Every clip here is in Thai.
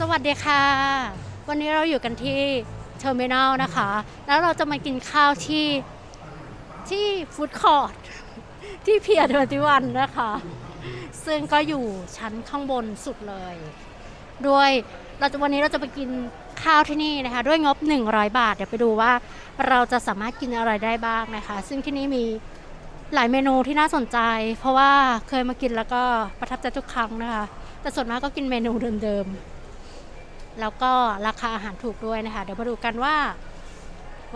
สวัสดีค่ะ วันนี้เราอยู่กันที่เทอร์มินอลนะคะ แล้วเราจะมากินข้าวที่ที่ฟู้ดคอร์ทที่เพียร์ทเวนวันนะคะ ซึ่งก็อยู่ชั้นข้างบนสุดเลย ด้วยเราจะวันนี้เราจะไปกินข้าวที่นี่นะคะ ด้วยงบ 100 บาท เดี๋ยวไปดูว่าเราจะสามารถกินอะไรได้บ้างนะคะ ซึ่งที่นี่มีหลายเมนูที่น่าสนใจ เพราะว่าเคยมากินแล้วก็ประทับใจทุกครั้งนะคะ แต่ส่วนมากก็กินเมนูเดิมๆ แล้วก็ราคาอาหารถูกด้วยนะคะ เดี๋ยวมาดูกันว่า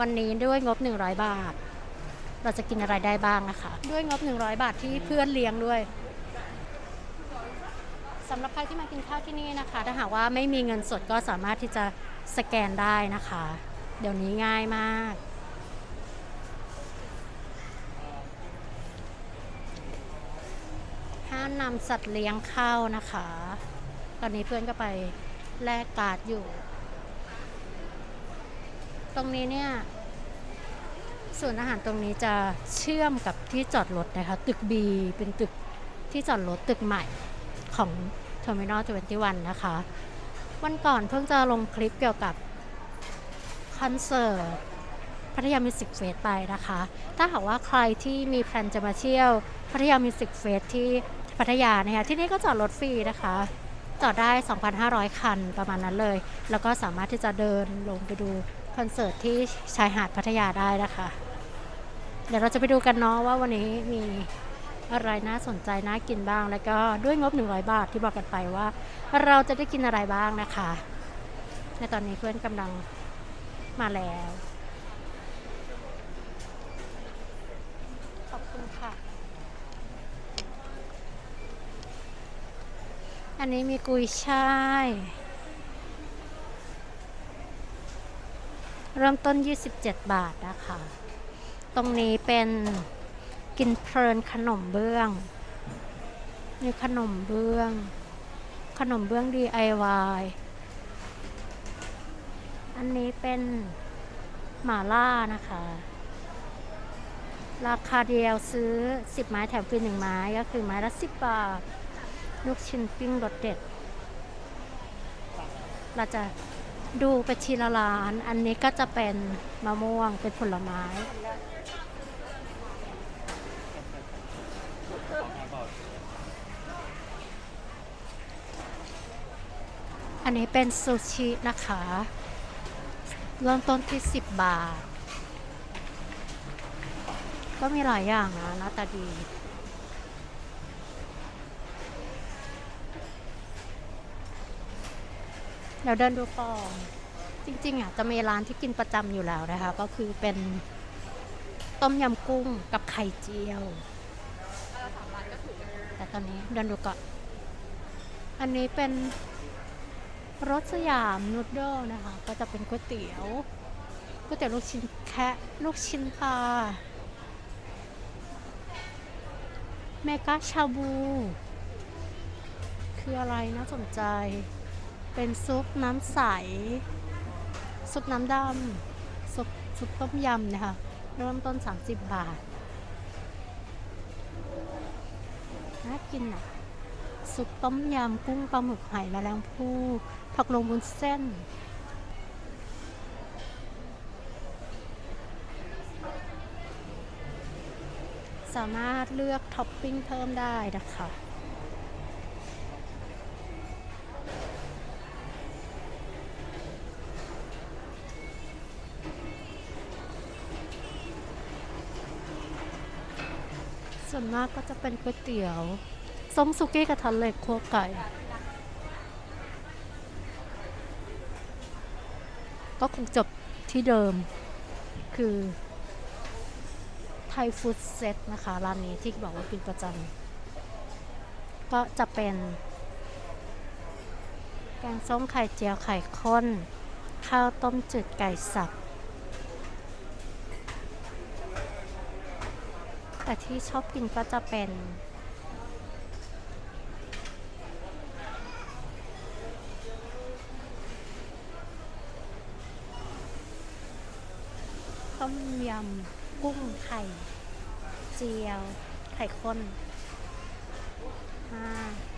วันนี้ด้วยงบ 100 บาท เราจะกินอะไรได้บ้างนะคะ ด้วยงบ 100 บาทที่เพื่อนเลี้ยงด้วยสำหรับใครที่มากินข้าวที่นี่นะคะ ถ้าหากว่าไม่มีเงินสดก็สามารถที่จะสแกนได้นะคะ เดี๋ยวนี้ง่ายมาก ห้ามนำสัตว์เลี้ยงเข้านะคะ ตอนนี้เพื่อนก็ไป แลกการ์ดอยู่ ตรงนี้เนี่ยส่วนอาหารตรงนี้จะเชื่อมกับที่จอดรถนะคะ ตึก B เป็นตึกที่จอดรถตึกใหม่ของ Terminal 21 นะคะ วันก่อนเพิ่งจะลงคลิปเกี่ยวกับคอนเสิร์ตพัทยามิวสิกเฟสไปนะคะ ถ้าหากว่าใครที่มีแพลนจะมาเที่ยวพัทยามิวสิกเฟสที่พัทยานะคะที่นี่ก็จอดรถฟรีนะคะ จอดได้ 2,500 คันประมาณนั้นเลย แล้วก็สามารถที่จะเดินลงไปดูคอนเสิร์ตที่ชายหาดพัทยาได้นะคะ เดี๋ยวเราจะไปดูกันเนาะว่าวันนี้มีอะไรน่าสนใจน่ากินบ้าง แล้วก็ด้วยงบ 100 บาทที่บอกกันไปว่า เราจะได้กินอะไรบ้างนะคะ ในตอนนี้เพื่อนกำลังมาแล้ว ขอบคุณค่ะ อันนี้มีกุยช่าย เริ่มต้น 27 บาทนะคะ ตรงนี้เป็นกินเพลินขนมเบื้องนี่ขนมเบื้อง ขนมเบื้อง DIY อันนี้เป็นหมาล่านะคะ ราคาเดียวซื้อ 10 ไม้แถมฟรี1ไม้ก็คือไม้ละ 10 บาท ลูกชิ้นปิ้งรสเด็ด เราจะดูไปทีละร้าน อันนี้ก็จะเป็นมะม่วงเป็นผลไม้ อันนี้เป็นซูชินะคะ เริ่มต้นที่ 10 บาท ก็มีหลายอย่างนะหน้าตาดี เดี๋ยวเดินดูก่อนจริงๆอะจะมีร้านที่กินประจำอยู่แล้วนะคะ ก็คือเป็นต้มยำกุ้งกับไข่เจียว แต่ตอนนี้เดินดูก่อน อันนี้เป็นรสสยามนูดเดิลนะคะ ก็จะเป็นก๋วยเตี๋ยวก๋วยเตี๋ยวลูกชิ้นแคะลูกชิ้นปลาเมกาชาบู คืออะไรน่าสนใจ เป็นซุปน้ำใส ซุปน้ำดำซุปซุปต้มยำนะคะเริ่มต้น 30 บาท น่ากินอะ ซุปต้มยำกุ้งปลาหมึกไหแมลงภู่ผักลงบุนเส้น สามารถเลือกท็อปปิ้งเพิ่มได้นะคะ มากก็จะเป็นก๋วยเตี๋ยว ส้มซุกี้กระทันเหล็กคั่วไก่ ก็คงจบที่เดิม คือไทยฟู้ดเซตนะคะ ร้านนี้ที่บอกว่ากินประจำก็จะเป็น แกงส้มไข่เจียวไข่ข้น ข้าวต้มจืดไก่สับ แต่ที่ชอบกินก็จะเป็นต้มยำกุ้งไข่ เจียว ไข่ข้นห้า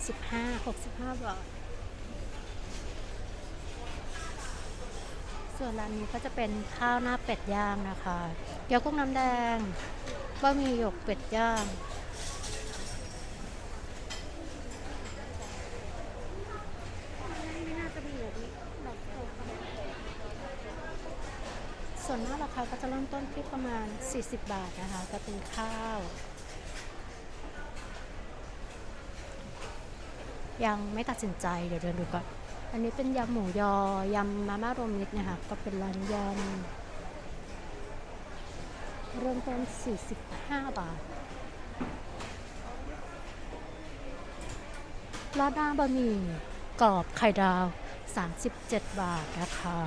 สิบห้าหกสิบห้าบาทส่วนร้านนี้ก็จะเป็นข้าวหน้าเป็ดย่างนะคะ เกี๊ยวกุ้งน้ำแดง บะหมี่หยกเป็ดย่างไม่น่าจะมีแบบนี้แบบโตขนาดนี้ส่วนมากราคาก็จะเริ่มต้นที่ประมาณ 40 บาทนะคะ ก็เป็นข้าว ยังไม่ตัดสินใจเดี๋ยวเดินดูก่อน อันนี้เป็นยำหมูยอ ยำมาม่ารวมมิตรนะคะ ก็เป็นร้านยำ เริ่มต้น 45 บาทราดหน้าบะหมี่กรอบไข่ดาว 37 บาทนะคะ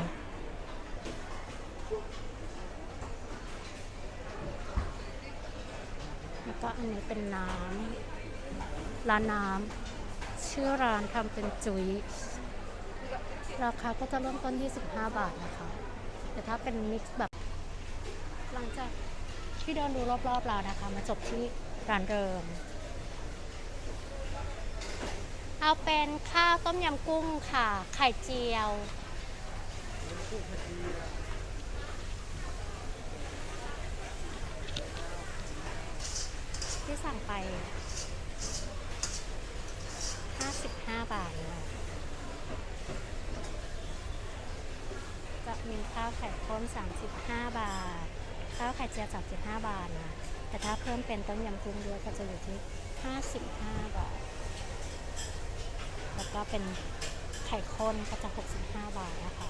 แล้วก็อันนี้เป็นน้ำร้านน้ำชื่อร้านทำเป็นจุยราคาก็จะเริ่มต้น 25 บาทนะคะ แต่ถ้าเป็นมิกซ์แบบ หลังจากที่เดินดูรอบๆแล้วนะคะ มาจบที่ร้านเดิม เอาเป็นข้าวต้มยำกุ้งค่ะ ไข่เจียว ที่สั่งไป 55 บาทนะคะจะมีข้าวไข่ข้น35 บาท ข้าวไข่เจียว35 บาทนะ แต่ถ้าเพิ่มเป็นต้มยำกุ้งด้วยก็จะอยู่ที่ 55 บาท แล้วก็เป็นไข่ข้นก็จะ 65 บาทนะคะ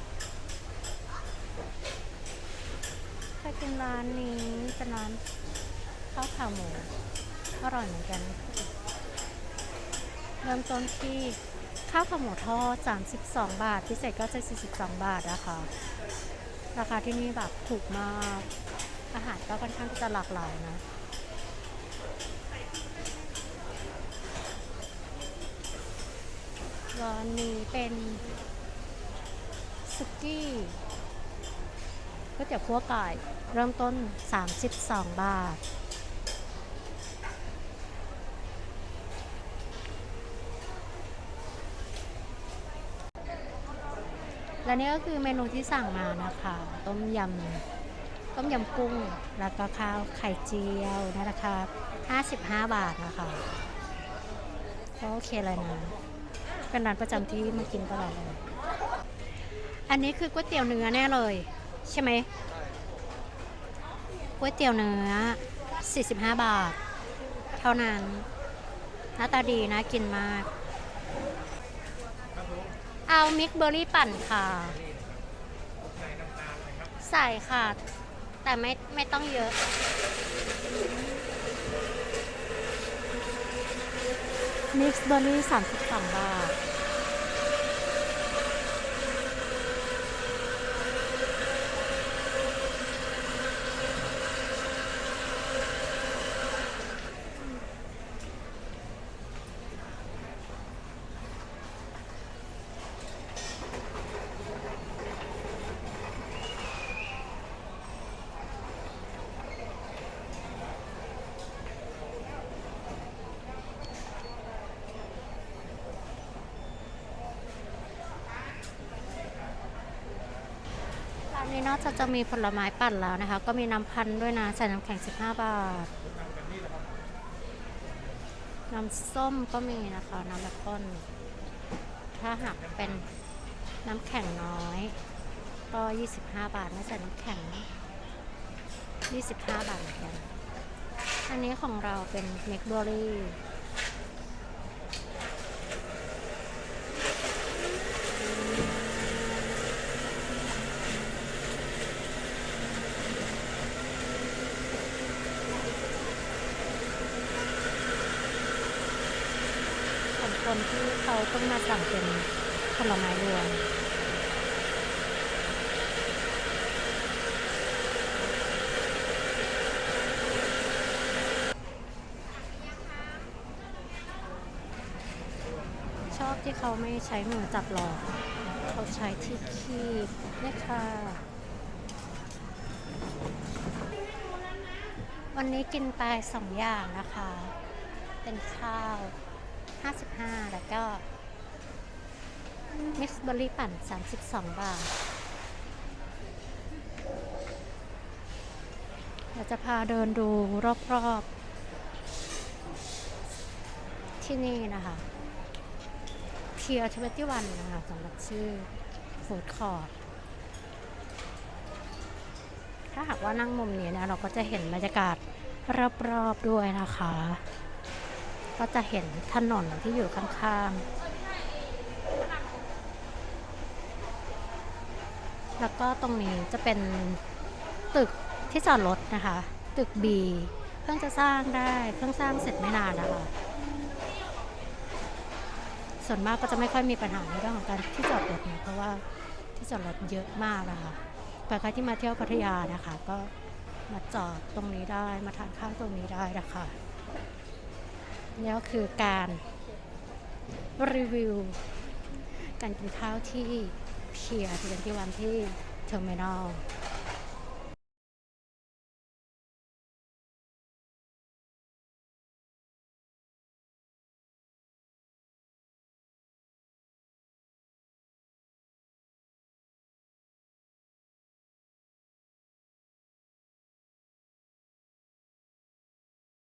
เคยกินร้านนี้เป็นร้านข้าวขาหมูอร่อยเหมือนกัน เริ่มต้นที่ข้าวขาหมูทอด 32 บาท พิเศษก็จะ 42 บาทนะคะราคาที่นี่แบบถูกมาก อาหารก็ค่อนข้างที่จะหลากหลายนะร้านนี้เป็นสุกี้ก๋วยเตี๋ยวคั่วไก่เริ่มต้น 32 บาท และนี่ก็คือเมนูที่สั่งมานะคะ ต้มยำ ต้มยำกุ้ง แล้วก็ข้าวไข่เจียวนะราคา55 บาทนะคะก็โอเคเลยนะ เป็นร้านประจำที่มากินตลอดเลย อันนี้คือก๋วยเตี๋ยวเนื้อแน่เลย ใช่ไหมก๋วยเตี๋ยวเนื้อ 45 บาท เท่านั้น หน้าตาดีนะกินมาก เอามิกเบอร์รี่ปั่นค่ะ ใส่ค่ะ แต่ไม่ไม่ต้องเยอะ มิกซ์เบอร์รี่32 บาท นี้นอกจากจะมีผลไม้ปั่นแล้วนะคะ ก็มีน้ำพันธุ์ด้วยนะใส่น้ำแข็ง 15 บาท น้ำส้มก็มีนะคะ น้ำแอปเปิ้ลถ้าหากเป็นน้ำแข็งน้อย ก็ 25 บาทไม่ใส่น้ำแข็ง 25 บาทเหมือนกันอันนี้ของเราเป็นเมกเบอรี่ ข อนที่เขาต้องมาสั่งเป็นผลไม้รวมชอบที่เขาไม่ใช้มือจับหลอก เขาใช้ที่คีบเนี่ยค่ะ วันนี้กินไปสองอย่างนะคะ เป็นข้าว 55 แล้วก็มิกซ์เบอร์รี่ปั่น 32 บาท เราจะพาเดินดูรอบๆ ที่นี่นะคะเทียร์ทเวนตี้วันนะคะสำหรับชื่อฟูดคอร์ดถ้าหากว่านั่งมุมนี้นะ เราก็จะเห็นบรรยากาศรอบๆด้วยนะคะ ก็จะเห็นถนนที่อยู่ข้างๆ แล้วก็ตรงนี้จะเป็นตึกที่จอดรถนะคะ ตึก B เพิ่งจะสร้างได้ เพิ่งสร้างเสร็จไม่นานนะคะ ส่วนมากก็จะไม่ค่อยมีปัญหาในเรื่องของการที่จอดรถนะเพราะว่าที่จอดรถเยอะมากนะคะใครที่มาเที่ยวพัทยานะคะ ก็มาจอดตรงนี้ได้ มาทานข้าวตรงนี้ได้นะคะ นี่ก็คือการรีวิว การกินข้าวที่เพียร์ที่เป็นที่วันที่เทอร์มินอล